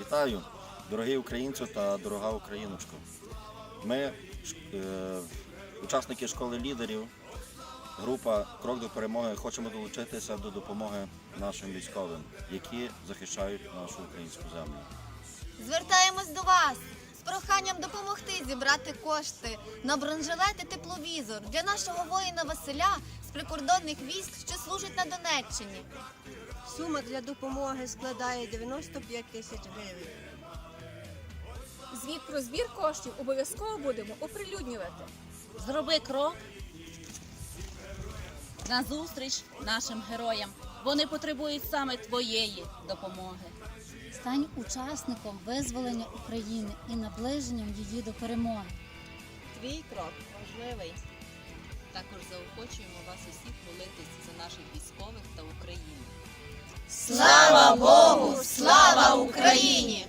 Вітаю, дорогі українці та дорога Україночко. Ми, е, учасники школи лідерів, група Крок до перемоги, хочемо долучитися до допомоги нашим військовим, які захищають нашу українську землю. Звертаємось до вас з проханням допомогти зібрати кошти на бронежилет і тепловізор для нашого воїна Василя з прикордонних військ, що служить на Донеччині. Сума для допомоги складає 95 тисяч гривень. Звіт про збір коштів обов'язково будемо оприлюднювати. Зроби крок назустріч нашим героям. Вони потребують саме твоєї допомоги. Стань учасником визволення України і наближенням її до перемоги. Твій крок важливий. Також заохочуємо вас усіх молитись за наших військових. Слава Богу! Слава Україні!